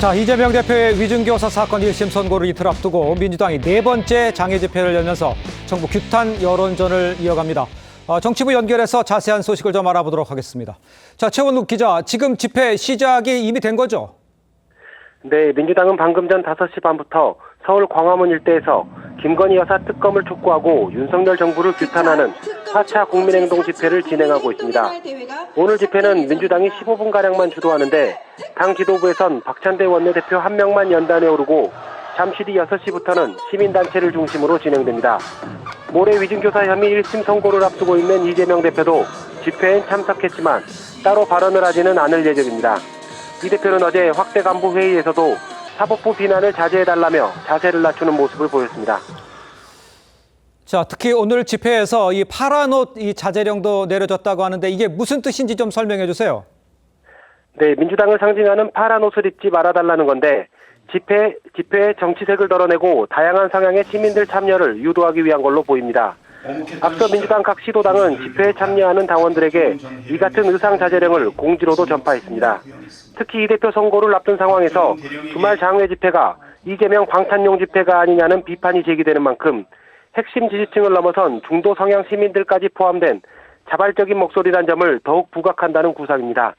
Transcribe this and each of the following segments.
자 이재명 대표의 위증교사 사건 1심 선고를 이틀 앞두고 민주당이 네 번째 장애 집회를 열면서 정부 규탄 여론전을 이어갑니다. 어, 정치부 연결해서 자세한 소식을 좀 알아보도록 하겠습니다. 자 최원욱 기자, 지금 집회 시작이 이미 된 거죠? 네, 민주당은 방금 전 5시 반부터 서울 광화문 일대에서 김건희 여사 특검을 촉구하고 윤석열 정부를 규탄하는 4차 국민행동 집회를 진행하고 있습니다. 오늘 집회는 민주당이 15분가량만 주도하는데 당 지도부에선 박찬대 원내대표 한 명만 연단에 오르고 잠시 뒤 6시부터는 시민단체를 중심으로 진행됩니다. 모레 위증교사 혐의 1심 선고를 앞두고 있는 이재명 대표도 집회엔 참석했지만 따로 발언을 하지는 않을 예정입니다. 이 대표는 어제 확대 간부 회의에서도 사법부 비난을 자제해달라며 자세를 낮추는 모습을 보였습니다. 자 특히 오늘 집회에서 이 파란 옷 이 자제령도 내려졌다고 하는데 이게 무슨 뜻인지 좀 설명해 주세요. 네, 민주당을 상징하는 파란 옷을 입지 말아달라는 건데 집회 집회에 정치색을 덜어내고 다양한 성향의 시민들 참여를 유도하기 위한 걸로 보입니다. 앞서 민주당 각 시도당은 집회에 참여하는 당원들에게 이 같은 의상 자제령을 공지로도 전파했습니다. 특히 이 대표 선고를 앞둔 상황에서 주말 장외 집회가 이재명 방탄용 집회가 아니냐는 비판이 제기되는 만큼 핵심 지지층을 넘어선 중도 성향 시민들까지 포함된 자발적인 목소리란 점을 더욱 부각한다는 구상입니다.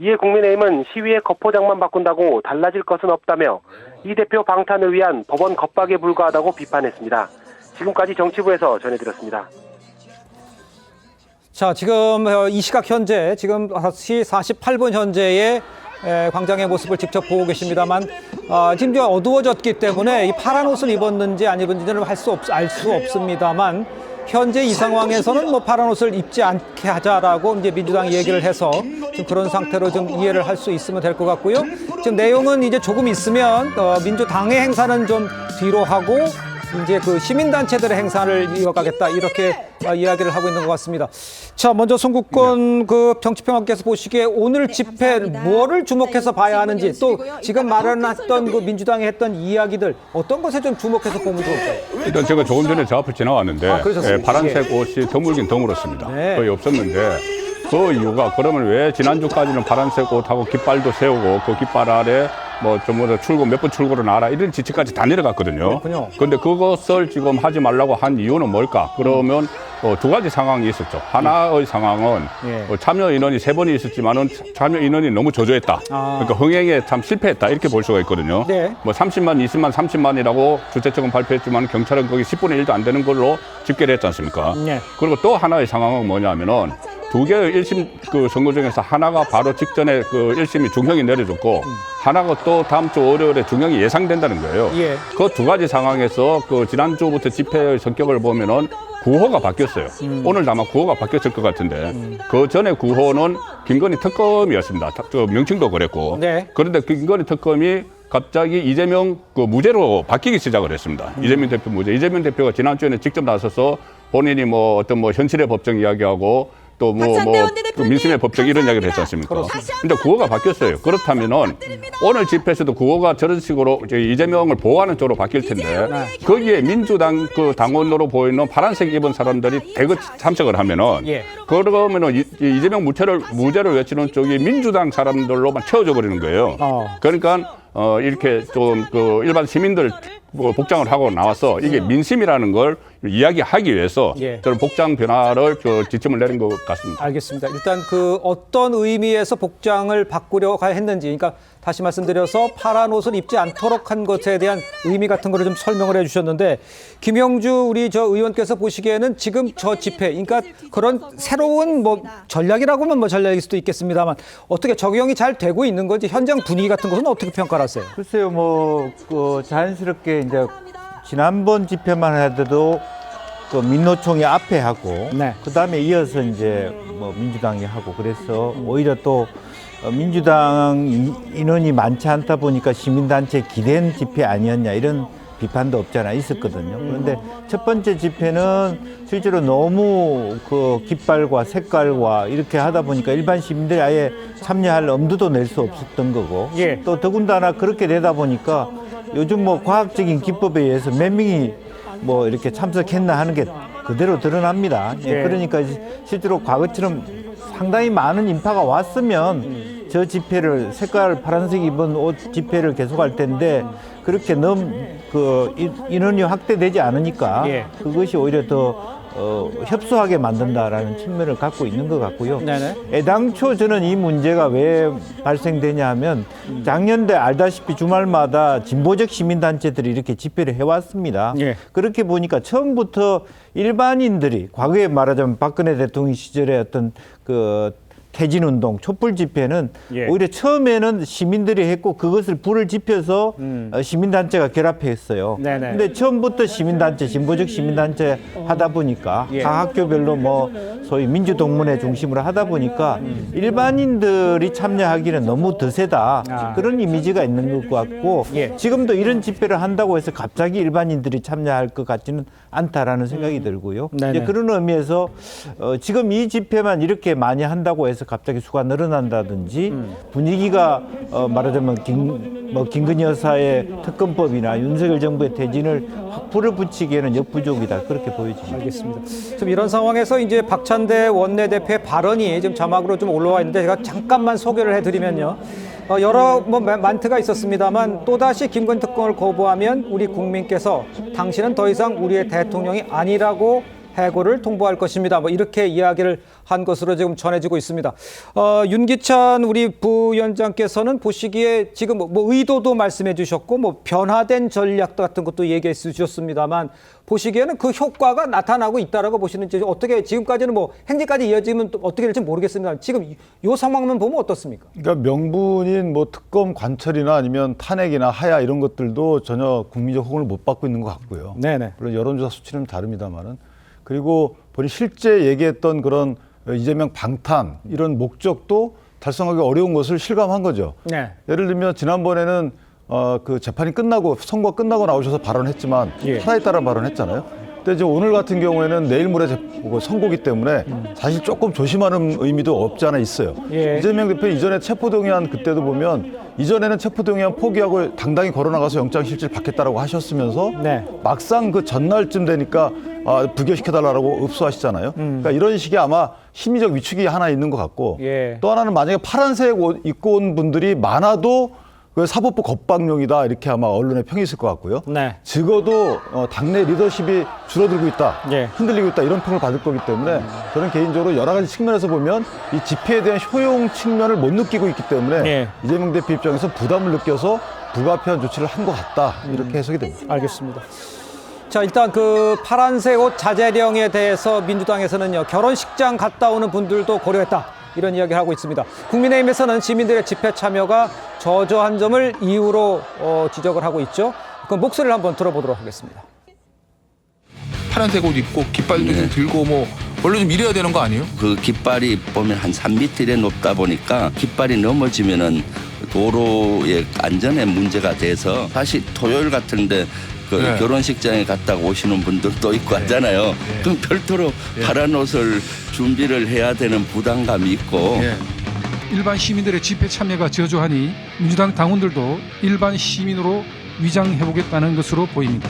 이에 국민의힘은 시위의 겉포장만 바꾼다고 달라질 것은 없다며 이 대표 방탄을 위한 법원 겁박에 불과하다고 비판했습니다. 지금까지 정치부에서 전해드렸습니다. 자, 지금 어, 이 시각 현재 지금 5시 48분 현재의 에, 광장의 모습을 직접 보고 계십니다만 아, 지금 좀 어두워졌기 때문에 이 파란 옷을 입었는지 안 입었는지는 할수 없, 알수 없습니다만 현재 이 상황에서는 뭐 파란 옷을 입지 않게 하자라고 이제 민주당이 얘기를 해서 좀 그런 상태로 좀 이해를 할 수 있으면 될 것 같고요. 지금 내용은 이제 조금 있으면 어, 민주당의 행사는 좀 뒤로 하고 이제 그 시민단체들의 행사를 이어가겠다 이렇게 어, 이야기를 하고 있는 것 같습니다. 자, 먼저 송국권 그 정치평론가께서 보시기에 오늘 집회 뭐를 주목해서 봐야 하는지 또 지금 마련했던 그 민주당이 했던 이야기들 어떤 것에 좀 주목해서 보면 좋을까요? 일단 제가 조금 전에 저 앞을 지나왔는데 아? 예, 파란색 옷이 드물긴 드물었습니다. 네. 거의 없었는데 그 이유가 그러면 왜 지난주까지는 파란색 옷하고 깃발도 세우고 그 깃발 아래 뭐좀 출고 몇 번 출고를 나라 이런 지침까지 다 내려갔거든요. 그렇군요. 그런데 그것을 지금 하지 말라고 한 이유는 뭘까? 그러면 어, 두 가지 상황이 있었죠. 하나의 상황은 예. 어, 참여 인원이 세 번이 있었지만은 참여 인원이 너무 저조했다. 아. 그러니까 흥행에 참 실패했다 이렇게 볼 수가 있거든요. 네. 뭐 30만, 20만, 30만이라고 주최 측은 발표했지만 경찰은 거기 10분의 1도 안 되는 걸로 집계를 했지 않습니까? 네. 그리고 또 하나의 상황은 뭐냐면은 두 개의 1심 그 선고 중에서 하나가 바로 직전에 그 1심이 중형이 내려졌고 하나가 또 다음 주 월요일에 중형이 예상된다는 거예요. 예. 그 두 가지 상황에서 그 지난주부터 집회의 성격을 보면은 구호가 바뀌었어요. 음. 오늘 아마 구호가 바뀌었을 것 같은데 그 전에 구호는 김건희 특검이었습니다. 다- 그 명칭도 그랬고 네. 그런데 그 김건희 특검이 갑자기 이재명 그 무죄로 바뀌기 시작을 했습니다. 음. 이재명 대표 무죄. 이재명 대표가 지난주에는 직접 나서서 본인이 뭐 어떤 뭐 현실의 법정 이야기하고 또뭐뭐 민심의 법정 이런 이야기를 했지 않습니까? 근데 구호가 바뀌었어요. 그렇다면은 오늘 집회에서도 구호가 저런 식으로 이제 이재명을 보호하는 쪽으로 바뀔 텐데 거기에 민주당 그 당원으로 보이는 파란색 입은 사람들이 대거 참석을 하면은 예. 그러면은 이- 이 이재명 무죄를 무죄를 외치는 쪽이 민주당 사람들로만 채워져 버리는 거예요. 어. 그러니까 어 이렇게 좀 그 일반 시민들 뭐 복장을 하고 나와서 이게 민심이라는 걸 이야기하기 위해서 예. 저는 복장 변화를 그 지침을 내린 것 같습니다. 알겠습니다. 일단 그 어떤 의미에서 복장을 바꾸려 했는지, 그러니까 다시 말씀드려서 파란 옷을 입지 않도록 한 것에 대한 의미 같은 거를 좀 설명을 해주셨는데 김영주 우리 저 의원께서 보시기에는 지금 저 집회, 그러니까 그런 새로운 뭐 전략이라고 하면 뭐 전략일 수도 있겠습니다만 어떻게 적용이 잘 되고 있는 건지 현장 분위기 같은 것은 어떻게 평가하세요? 글쎄요, 뭐, 그 자연스럽게 이제 지난번 집회만 해도 그 민노총이 앞에 하고, 네. 그 다음에 이어서 이제 뭐 민주당이 하고, 그래서 오히려 또 어, 민주당 이- 인원이 많지 않다 보니까 시민단체 기댄 집회 아니었냐 이런 비판도 없잖아 있었거든요. 그런데 첫 번째 집회는 실제로 너무 그 깃발과 색깔과 이렇게 하다 보니까 일반 시민들이 아예 참여할 엄두도 낼 수 없었던 거고 예. 또 더군다나 그렇게 되다 보니까 요즘 뭐 과학적인 기법에 의해서 몇 명이 뭐 이렇게 참석했나 하는 게 그대로 드러납니다. 예, 예. 그러니까 실제로 과거처럼 상당히 많은 인파가 왔으면 저 집회를 색깔 파란색 입은 옷 집회를 계속할 텐데 그렇게 너무 그 인- 인원이 확대되지 않으니까 예. 그것이 오히려 더 어, 협소하게 만든다라는 측면을 갖고 있는 것 같고요. 네네. 애당초 저는 이 문제가 왜 발생되냐 하면 작년에 알다시피 주말마다 진보적 시민단체들이 이렇게 집회를 해왔습니다. 예. 그렇게 보니까 처음부터 일반인들이 과거에 말하자면 박근혜 대통령 시절에 어떤 그 퇴진 운동, 촛불 집회는 예. 오히려 처음에는 시민들이 했고 그것을 불을 지펴서 어, 시민단체가 결합했어요. 음. 네네. 근데 처음부터 시민단체, 진보적 시민단체 하다 보니까 예. 각 학교별로 뭐 소위 민주동문회 중심으로 하다 보니까 일반인들이 참여하기는 너무 드세다 아. 그런 이미지가 있는 것 같고 예. 지금도 이런 집회를 한다고 해서 갑자기 일반인들이 참여할 것 같지는 않다라는 생각이 들고요. 음. 네네. 이제 그런 의미에서 어, 지금 이 집회만 이렇게 많이 한다고 해서 갑자기 수가 늘어난다든지 음. 분위기가 어, 말하자면 김, 뭐 김건희 여사의 특검법이나 윤석열 정부의 퇴진을 확 불을 붙이기에는 역부족이다 그렇게 보여집니다. 알겠습니다. 지금 이런 상황에서 이제 박찬대 원내대표의 발언이 지금 자막으로 좀 올라와 있는데 제가 잠깐만 소개를 해드리면요. 어, 여러 뭐 마- 멘트가 있었습니다만 또다시 김건 특검을 거부하면 우리 국민께서 당신은 더 이상 우리의 대통령이 아니라고 해고를 통보할 것입니다. 뭐 이렇게 이야기를 한 것으로 지금 전해지고 있습니다. 어, 윤기찬 우리 부위원장께서는 보시기에 지금 뭐- 뭐 의도도 말씀해 주셨고 뭐 변화된 전략 같은 것도 얘기해 주셨습니다만 보시기에는 그 효과가 나타나고 있다라고 보시는지 어떻게 지금까지는 뭐 행진까지 이어지면 또 어떻게 될지 모르겠습니다. 지금 이- 요 상황만 보면 어떻습니까? 그러니까 명분인 뭐 특검 관철이나 아니면 탄핵이나 하야 이런 것들도 전혀 국민적 호응을 못 받고 있는 것 같고요. 네네. 물론 여론조사 수치는 다릅니다만은 그리고 본인 실제 얘기했던 그런 이재명 방탄 이런 목적도 달성하기 어려운 것을 실감한 거죠. 네. 예를 들면 지난번에는 어, 그 재판이 끝나고 선거 끝나고 나오셔서 발언했지만 예. 살아있다라 발언했잖아요. 근데 이제 오늘 같은 경우에는 내일 모레 재- 그 선고기 때문에 사실 조금 조심하는 의미도 없지 않아 있어요. 예. 이재명 대표 이전에 체포동의안 그때도 보면 이전에는 체포동의안 포기하고 당당히 걸어나가서 영장실질 받겠다라고 하셨으면서 네. 막상 그 전날쯤 되니까 아, 부결시켜달라고 읍수하시잖아요. 그러니까 이런 식의 아마 심리적 위축이 하나 있는 것 같고 예. 또 하나는 만약에 파란색 옷 입고 온 분들이 많아도 그 사법부 겁방용이다 이렇게 아마 언론에 평이 있을 것 같고요. 네. 적어도 어, 당내 리더십이 줄어들고 있다, 예. 흔들리고 있다 이런 평을 받을 거기 때문에 저는 개인적으로 여러 가지 측면에서 보면 이 집회에 대한 효용 측면을 못 느끼고 있기 때문에 예. 이재명 대표 입장에서 부담을 느껴서 불가피한 조치를 한 것 같다 이렇게 해석이 됩니다. 알겠습니다. 자 일단 그 파란색 옷 자제령에 대해서 민주당에서는요 결혼식장 갔다 오는 분들도 고려했다 이런 이야기를 하고 있습니다. 국민의힘에서는 시민들의 집회 참여가 저조한 점을 이유로 어, 지적을 하고 있죠. 그 목소리를 한번 들어보도록 하겠습니다. 파란색 옷 입고 깃발도 좀 들고 뭐 원래 좀 이래야 되는 거 아니에요? 그 깃발이 보면 한 3미터에 높다 보니까 깃발이 넘어지면은 도로의 안전에 문제가 돼서 사실 토요일 같은데 그 네. 결혼식장에 갔다 오시는 분들도 있고 하잖아요. 그럼 별도로 파란 옷을 준비를 해야 되는 부담감이 있고 예. 일반 시민들의 집회 참여가 저조하니 민주당 당원들도 일반 시민으로 위장해보겠다는 것으로 보입니다.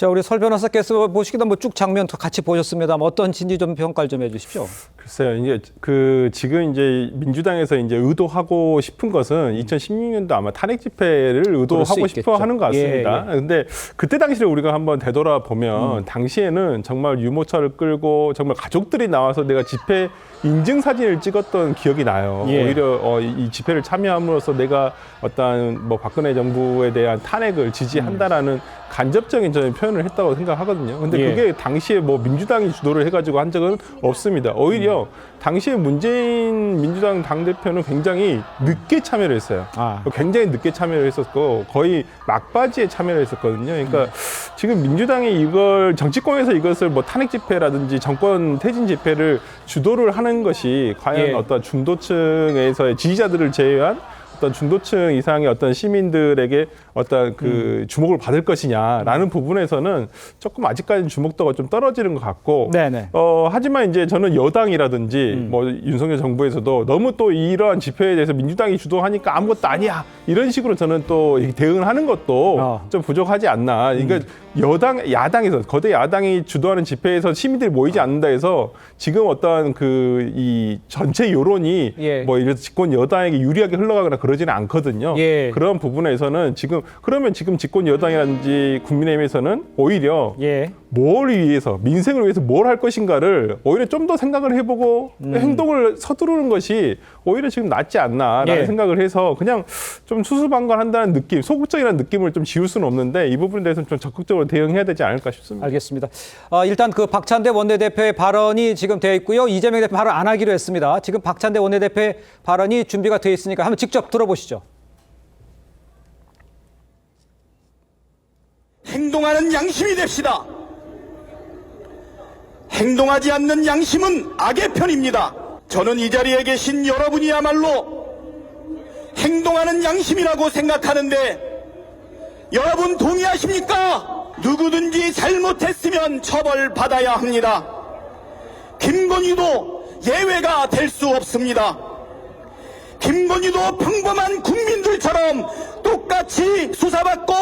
자 우리 설 변호사께서 보시기도 뭐쭉 장면 같이 보셨습니다만 어떤지 좀 평가를 좀 해주십시오. 글쎄요, 이제 그 지금 이제 민주당에서 이제 의도하고 싶은 것은 2016년도 아마 탄핵 집회를 의도하고. 싶어 하는 것 같습니다. 예, 예. 근데 그때 당시를 우리가 한번 되돌아보면 음. 당시에는 정말 유모차를 끌고 정말 가족들이 나와서 내가 집회 인증 사진을 찍었던 기억이 나요. 예. 오히려 어, 이, 이 집회를 참여함으로써 내가 어떤 뭐 박근혜 정부에 대한 탄핵을 지지한다라는 간접적인 저는 표현 을 했다고 생각하거든요. 근데 예. 그게 당시에 뭐 민주당이 주도를 해가지고 한 적은 없습니다. 오히려 당시에 문재인 민주당 당 대표는 굉장히 늦게 참여를 했어요. 아. 굉장히 늦게 참여를 했었고 거의 막바지에 참여를 했었거든요. 그러니까 지금 민주당이 이걸 정치권에서 이것을 뭐 탄핵 집회라든지 정권 퇴진 집회를 주도를 하는 것이 과연 예. 어떤 중도층에서의 지지자들을 제외한 어떤 중도층 이상의 어떤 시민들에게 어떤 그 주목을 받을 것이냐라는 부분에서는 조금 아직까지는 주목도가 좀 떨어지는 것 같고 네네. 어, 하지만 이제 저는 여당이라든지 뭐 윤석열 정부에서도 너무 또 이러한 집회에 대해서 민주당이 주도하니까 아무것도 아니야 이런 식으로 저는 또 이렇게 대응을 하는 것도 어. 좀 부족하지 않나. 그러니까 여당 야당에서 거대 야당이 주도하는 집회에서 시민들이 모이지 않는다 해서 지금 어떤 그 이 전체 여론이 예. 뭐 이래서 집권 여당에게 유리하게 흘러가거나 그 러지는 않거든요. 예. 그런 부분에서는 지금 그러면 지금 집권 여당이라든지 국민의힘에서는 오히려 예. 뭘 위해서 민생을 위해서 뭘 할 것인가를 오히려 좀 더 생각을 해보고 행동을 서두르는 것이 오히려 지금 낫지 않나라는 예. 생각을 해서 그냥 좀 수수방관한다는 느낌, 소극적이라는 느낌을 좀 지울 수는 없는데 이 부분에 대해서는 좀 적극적으로 대응해야 되지 않을까 싶습니다. 알겠습니다. 어, 일단 그 박찬대 원내대표의 발언이 지금 돼 있고요. 이재명 대표 발언 안 하기로 했습니다. 지금 박찬대 원내대표의 발언이 준비가 돼 있으니까 한번 직접 들어보시죠. 행동하는 양심이 됩시다. 행동하지 않는 양심은 악의 편입니다. 저는 이 자리에 계신 여러분이야말로 행동하는 양심이라고 생각하는데 여러분 동의하십니까? 누구든지 잘못했으면 처벌받아야 합니다. 김건희도 예외가 될 수 없습니다. 김건희도 평범한 국민들처럼 똑같이 수사받고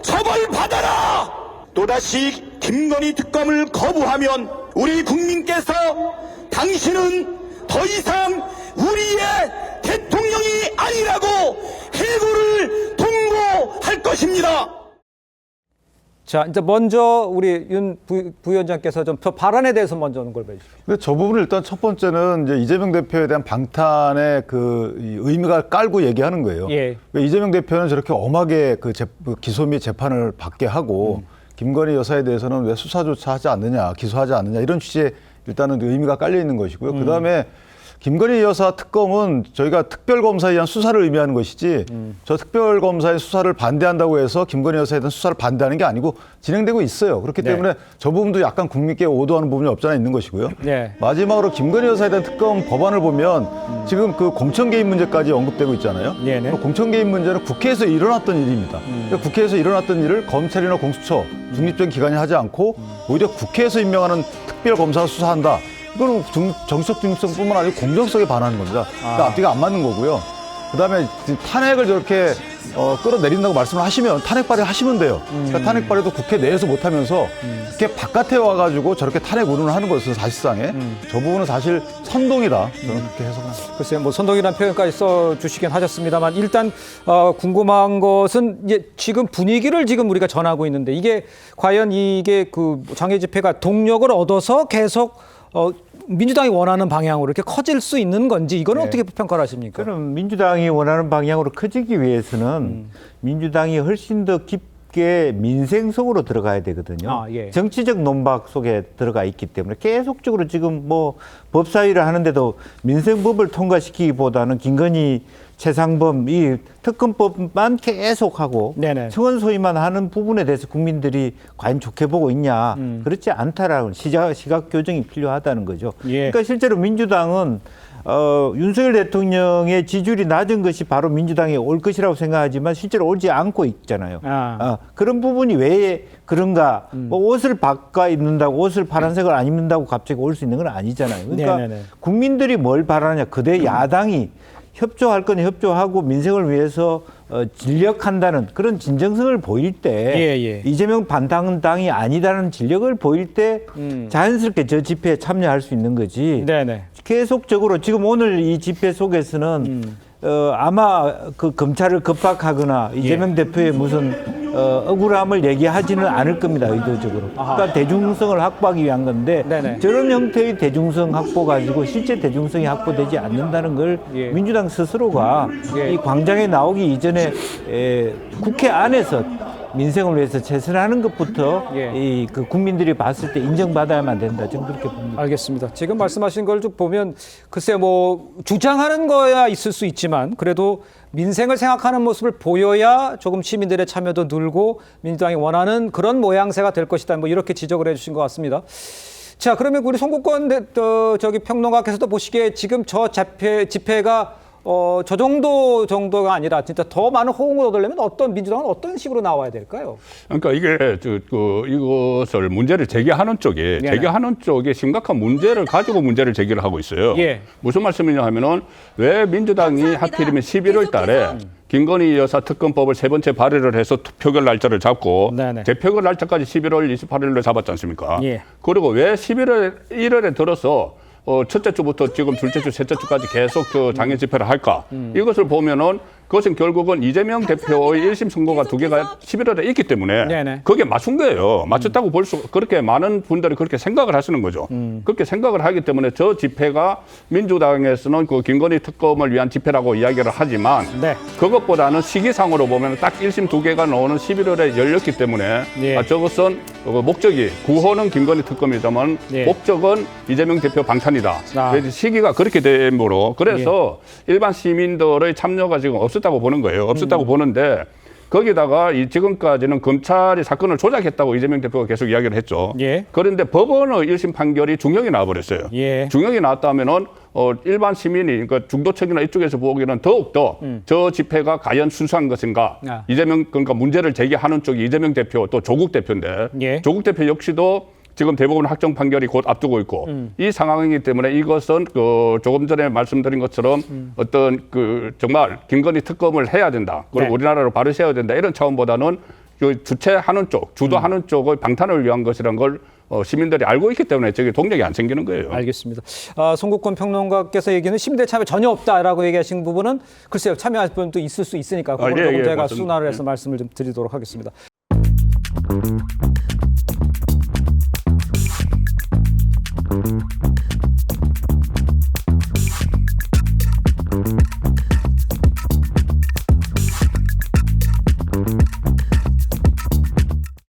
처벌받아라! 또다시 김건희 특검을 거부하면 우리 국민께서 당신은 더 이상 우리의 대통령이 아니라고 해고를 통보할 것입니다. 자, 이제 먼저 우리 윤 부, 부위원장께서 좀 저 발언에 대해서 먼저 걸 보여주십시오. 근데 저 부분을 일단 첫 번째는 이제 이재명 대표에 대한 방탄의 그이 의미가 깔고 얘기하는 거예요. 예. 왜 이재명 대표는 저렇게 엄하게 그, 재, 그 기소 및 재판을 받게 하고 김건희 여사에 대해서는 왜 수사조차 하지 않느냐, 기소하지 않느냐 이런 취지의 일단은 의미가 깔려 있는 것이고요. 그 다음에 김건희 여사 특검은 저희가 특별검사에 의한 수사를 의미하는 것이지 저 특별검사의 수사를 반대한다고 해서 김건희 여사에 대한 수사를 반대하는 게 아니고 진행되고 있어요. 그렇기 네. 때문에 저 부분도 약간 국민께 오도하는 부분이 없잖아 있는 것이고요. 네. 마지막으로 김건희 여사에 대한 특검 법안을 보면 지금 그 공천 개입 문제까지 언급되고 있잖아요. 네네. 그 공천 개입 문제는 국회에서 일어났던 일입니다. 그러니까 국회에서 일어났던 일을 검찰이나 공수처 중립적인 기관이 하지 않고 오히려 국회에서 임명하는 특별 검사가 수사한다. 이거는 중- 정치적 중립성뿐만 아니고 공정성에 반하는 겁니다. 그러니까 앞뒤가 안 맞는 거고요. 그다음에 탄핵을 저렇게 어, 끌어내린다고 말씀을 하시면 탄핵 발의 하시면 돼요. 그러니까 탄핵 발의도 국회 내에서 못 하면서 이렇게 바깥에 와가지고 저렇게 탄핵 운운을 하는 것은 사실상에 저 부분은 사실 선동이다. 저는 그렇게 해석합니다. 글쎄요, 뭐 선동이라는 표현까지 써 주시긴 하셨습니다만 일단 어, 궁금한 것은 이제 지금 분위기를 지금 우리가 전하고 있는데 이게 과연 이게 그 장애 집회가 동력을 얻어서 계속 어, 민주당이 원하는 방향으로 이렇게 커질 수 있는 건지 이거는 네. 어떻게 평가를 하십니까? 그럼 민주당이 원하는 방향으로 커지기 위해서는 음. 민주당이 훨씬 더 깊게 민생 속으로 들어가야 되거든요. 아, 예. 정치적 논박 속에 들어가 있기 때문에 계속적으로 지금 뭐 법사위를 하는데도 민생법을 통과시키기보다는 김건희 최상범 이 특검법만 계속하고 네네. 청원 소위만 하는 부분에 대해서 국민들이 과연 좋게 보고 있냐 음. 그렇지 않다라는 시각, 시각 교정이 필요하다는 거죠. 예. 그러니까 실제로 민주당은 어, 윤석열 대통령의 지지율이 낮은 것이 바로 민주당에 올 것이라고 생각하지만 실제로 오지 않고 있잖아요. 아. 음. 어, 그런 부분이 왜 그런가? 뭐 옷을 바꿔 입는다고 옷을 파란색을 안 입는다고 갑자기 올 수 있는 건 아니잖아요. 그러니까 네네네. 국민들이 뭘 바라냐? 그대 야당이 협조할 건 협조하고 민생을 위해서 어, 진력한다는 그런 진정성을 보일 때 예, 예. 이재명 반당당이 아니다는 진력을 보일 때 음. 자연스럽게 저 집회에 참여할 수 있는 거지. 네네. 계속적으로 지금 오늘 이 집회 속에서는 음. 어, 아마 그 검찰을 겁박하거나 예. 이재명 대표의 무슨 어, 억울함을 얘기하지는 않을 겁니다 의도적으로. 그러니까 대중성을 확보하기 위한 건데 네네. 저런 형태의 대중성 확보 가지고 실제 대중성이 확보되지 않는다는 걸 예. 민주당 스스로가 예. 이 광장에 나오기 이전에 에, 국회 안에서 민생을 위해서 최선하는 것부터 예. 이그 국민들이 봤을 때 인정받아야만 된다. 저는 그렇게 봅니다. 알겠습니다. 지금 말씀하신 걸 좀 보면 글쎄 뭐 주장하는 거야 있을 수 있지만 그래도 민생을 생각하는 모습을 보여야 조금 시민들의 참여도 늘고 민주당이 원하는 그런 모양새가 될 것이다. 뭐 이렇게 지적을 해주신 것 같습니다. 자 그러면 우리 송국권 대- 어, 저기 평론가께서도 보시기에 지금 저 집회, 집회가 어, 저 정도 정도가 아니라 진짜 더 많은 호응을 얻으려면 어떤 민주당은 어떤 식으로 나와야 될까요? 그러니까 이게 저, 그 이것을 문제를 제기하는 쪽에 네네. 제기하는 쪽에 심각한 문제를 가지고 문제를 제기를 하고 있어요. 예. 무슨 말씀이냐 하면은 왜 민주당이 하필이면 11월 달에 김건희 여사 특검법을 세 번째 발의를 해서 투표결 날짜를 잡고 네네. 대표결 날짜까지 11월 28일로 잡았지 않습니까? 예. 그리고 왜 11월 1월에 들어서 어, 첫째 주부터 지금 둘째 주, 셋째 주까지 계속 그 장애 집회를 할까? 음. 이것을 보면은 그것은 결국은 이재명 대표의 1심 선고가 두 개가 11월에 있기 때문에 네네. 그게 맞춘 거예요. 맞췄다고 볼 수, 그렇게 많은 분들이 그렇게 생각을 하시는 거죠. 음. 그렇게 생각을 하기 때문에 저 집회가 민주당에서는 그 김건희 특검을 위한 집회라고 이야기를 하지만 네. 그것보다는 시기상으로 보면 딱 1심 두 개가 나오는 11월에 열렸기 때문에 예. 아, 저것은 어, 목적이 구호는 김건희 특검이지만 예. 목적은 이재명 대표 방탄이다. 아. 그래서 시기가 그렇게 되므로 그래서 일반 시민들의 참여가 지금 없었 다고 보는 거예요. 없었다고 음. 보는데 거기다가 이 지금까지는 검찰이 사건을 조작했다고 이재명 대표가 계속 이야기를 했죠. 예. 그런데 법원의 1심 판결이 중형이 나와버렸어요. 예. 중형이 나왔다면은 어, 일반 시민이 그러니까 중도층이나 이쪽에서 보기에는 더욱더 저 집회가 과연 순수한 것인가 음. 아. 이재명 그러니까 문제를 제기하는 쪽이 이재명 대표 또 조국 대표인데 예. 조국 대표 역시도 지금 대법원 확정 판결이 곧 앞두고 있고 음. 이 상황이기 때문에 이것은 그 조금 전에 말씀드린 것처럼 음. 어떤 그 정말 김건희 특검을 해야 된다 그리고 네. 우리나라로 바로 세워야 된다 이런 차원보다는 그 주체하는 쪽 주도하는 쪽의 방탄을 위한 것이란 걸 어, 시민들이 알고 있기 때문에 저게 동력이 안 생기는 거예요. 알겠습니다. 아, 송국권 평론가께서 얘기는 시민들 참여 전혀 없다라고 얘기하신 부분은 글쎄요 참여할 분도 있을 수 있으니까 그걸 아, 예, 예, 제가 맞습니다. 순화를 해서 말씀을 좀 드리도록 하겠습니다.